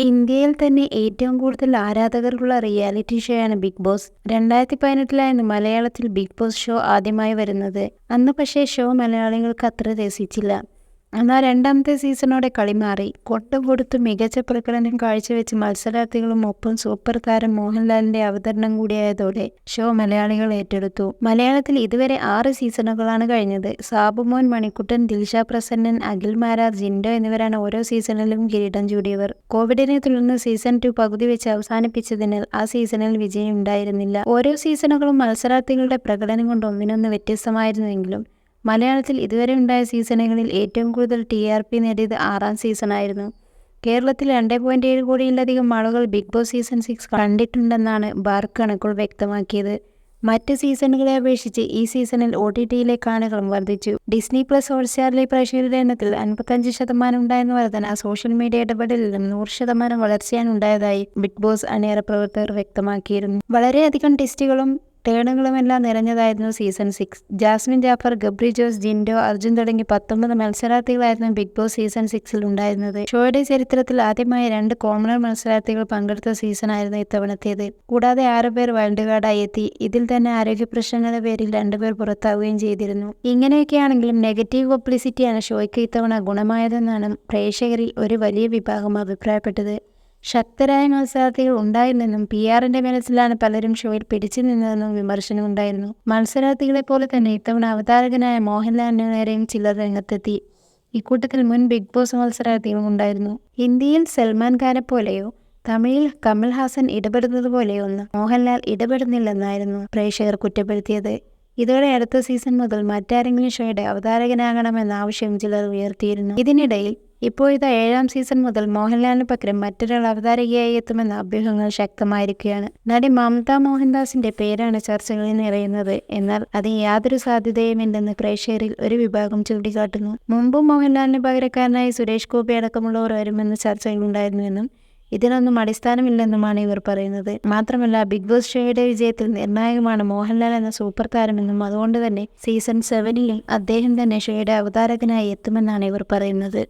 ഇന്ത്യയിൽ തന്നെ ഏറ്റവും കൂടുതൽ ആരാധകർക്കുള്ള റിയാലിറ്റി ഷോ ആണ് ബിഗ് ബോസ് രണ്ടായിരത്തി പതിനെട്ടിലായിരുന്നു മലയാളത്തിൽ ബിഗ് ബോസ് ഷോ ആദ്യമായി വരുന്നത്. അന്ന് പക്ഷേ ഷോ മലയാളികൾക്ക് അത്ര രസിച്ചില്ല. എന്നാൽ രണ്ടാമത്തെ സീസണോടെ കളി മാറി. കൊട്ടും കൊടുത്ത് മികച്ച പ്രകടനം കാഴ്ചവെച്ച് മത്സരാർത്ഥികളും ഒപ്പം സൂപ്പർ താരം മോഹൻലാലിന്റെ അവതരണം കൂടിയായതോടെ ഷോ മലയാളികൾ ഏറ്റെടുത്തു. മലയാളത്തിൽ ഇതുവരെ ആറ് സീസണുകളാണ് കഴിഞ്ഞത്. സാബുമോൻ മണിക്കുട്ടൻ ദിൽഷ പ്രസന്നൻ അഖിൽ മാരാർ ജിൻഡോ എന്നിവരാണ് ഓരോ സീസണിലും കിരീടം ചൂടിയവർ. കോവിഡിനെ തുടർന്ന് സീസൺ ടു പകുതി വെച്ച് അവസാനിപ്പിച്ചതിനാൽ ആ സീസണിൽ വിജയം ഉണ്ടായിരുന്നില്ല. ഓരോ സീസണുകളും മത്സരാർത്ഥികളുടെ പ്രകടനം കൊണ്ട് ഒന്നിനൊന്ന് വ്യത്യസ്തമായിരുന്നുവെങ്കിലും മലയാളത്തിൽ ഇതുവരെ ഉണ്ടായ സീസണുകളിൽ ഏറ്റവും കൂടുതൽ ടി ആർ പി നേടിയത് ആറാം സീസണായിരുന്നു. കേരളത്തിൽ രണ്ട് പോയിന്റ് ഏഴ് കോടിയിലധികം ആളുകൾ ബിഗ് ബോസ് സീസൺ സിക്സ് കണ്ടിട്ടുണ്ടെന്നാണ് ബാർ കണക്കുകൾ വ്യക്തമാക്കിയത്. മറ്റ് സീസണുകളെ അപേക്ഷിച്ച് ഈ സീസണിൽ ഒ ടി ടിയിലെ കാണികളും വർദ്ധിച്ചു. ഡിസ്നി പ്ലസ് ഹോട്ട്സ്റ്റാറിലെ പ്രേക്ഷകരുടെ എണ്ണത്തിൽ അൻപത്തഞ്ച് ശതമാനം ഉണ്ടായെന്ന വർധന സോഷ്യൽ മീഡിയ ഇടപെടലിലും നൂറ് ശതമാനം വളർച്ചയാണ് ഉണ്ടായതായി ബിഗ് ബോസ് അണിയറ പ്രവർത്തകർ വ്യക്തമാക്കിയിരുന്നു. വളരെയധികം ടെസ്റ്റുകളും ടേണുകളുമെല്ലാം നിറഞ്ഞതായിരുന്നു season six. Jasmine Jaffar Gabri Jose Jinto Arjun തുടങ്ങി പത്തൊമ്പത് മത്സരാർത്ഥികളായിരുന്നു ബിഗ് ബോസ് സീസൺ സിക്സിൽ ഉണ്ടായിരുന്നത്. ഷോയുടെ ചരിത്രത്തിൽ ആദ്യമായി രണ്ട് കോമണർ മത്സരാർത്ഥികൾ പങ്കെടുത്ത സീസണായിരുന്നു ഇത്തവണത്തേത്. കൂടാതെ ആറുപേർ വൈൽഡ് കാർഡായി എത്തി. ഇതിൽ തന്നെ ആരോഗ്യ പ്രശ്നങ്ങളുടെ പേരിൽ രണ്ടുപേർ പുറത്താവുകയും ചെയ്തിരുന്നു. ഇങ്ങനെയൊക്കെയാണെങ്കിലും നെഗറ്റീവ് പബ്ലിസിറ്റിയാണ് ഷോയ്ക്ക് ഇത്തവണ ഗുണമായതെന്നാണ് പ്രേക്ഷകരിൽ ഒരു വലിയ വിഭാഗം അഭിപ്രായപ്പെട്ടത്. ശക്തരായ മത്സരാർത്ഥികൾ ഉണ്ടായിരുന്നെന്നും പി ആറിന്റെ മനസ്സിലാണ് പലരും ഷോയിൽ പിടിച്ചു നിന്നതെന്നും വിമർശനം ഉണ്ടായിരുന്നു. മത്സരാർത്ഥികളെ പോലെ തന്നെ ഇത്തവണ അവതാരകനായ മോഹൻലാലിന് നേരെയും ചിലർ രംഗത്തെത്തി. ഇക്കൂട്ടത്തിൽ മുൻ ബിഗ് ബോസ് മത്സരാർത്ഥികളും ഉണ്ടായിരുന്നു. ഇന്ത്യയിൽ സൽമാൻ ഖാനെ പോലെയോ തമിഴിൽ കമൽ ഹാസൻ ഇടപെടുന്നത് പോലെയൊന്നും മോഹൻലാൽ ഇടപെടുന്നില്ലെന്നായിരുന്നു പ്രേക്ഷകർ കുറ്റപ്പെടുത്തിയത്. ഇതോടെ അടുത്ത സീസൺ മുതൽ മറ്റാരെങ്കിലും ഷോയുടെ അവതാരകനാകണമെന്ന ആവശ്യം ചിലർ ഉയർത്തിയിരുന്നു. ഇതിനിടയിൽ ഇപ്പോഴത്തെ ഏഴാം സീസൺ മുതൽ മോഹൻലാലിന് പകരം മറ്റൊരാൾ അവതാരകയായി എത്തുമെന്ന അഭ്യൂഹങ്ങൾ ശക്തമായിരിക്കുകയാണ്. നടി മമത മോഹൻദാസിന്റെ പേരാണ് ചർച്ചകളിൽ നിറയുന്നത്. എന്നാൽ അതിന് യാതൊരു സാധ്യതയുമില്ലെന്ന് പ്രേക്ഷകരിൽ ഒരു വിഭാഗം ചൂണ്ടിക്കാട്ടുന്നു. മുമ്പും മോഹൻലാലിന് പകരക്കാരനായി സുരേഷ് ഗോപി അടക്കമുള്ളവർ വരുമെന്ന് ചർച്ചകളുണ്ടായിരുന്നുവെന്നും ഇതിനൊന്നും അടിസ്ഥാനമില്ലെന്നുമാണ് ഇവർ പറയുന്നത്. മാത്രമല്ല ബിഗ് ബോസ് ഷോയുടെ വിജയത്തിൽ നിർണായകമാണ് മോഹൻലാൽ എന്ന സൂപ്പർ താരമെന്നും അതുകൊണ്ട് തന്നെ സീസൺ സെവനിലും അദ്ദേഹം തന്നെ ഷോയുടെ അവതാരകനായി എത്തുമെന്നാണ് ഇവർ പറയുന്നത്.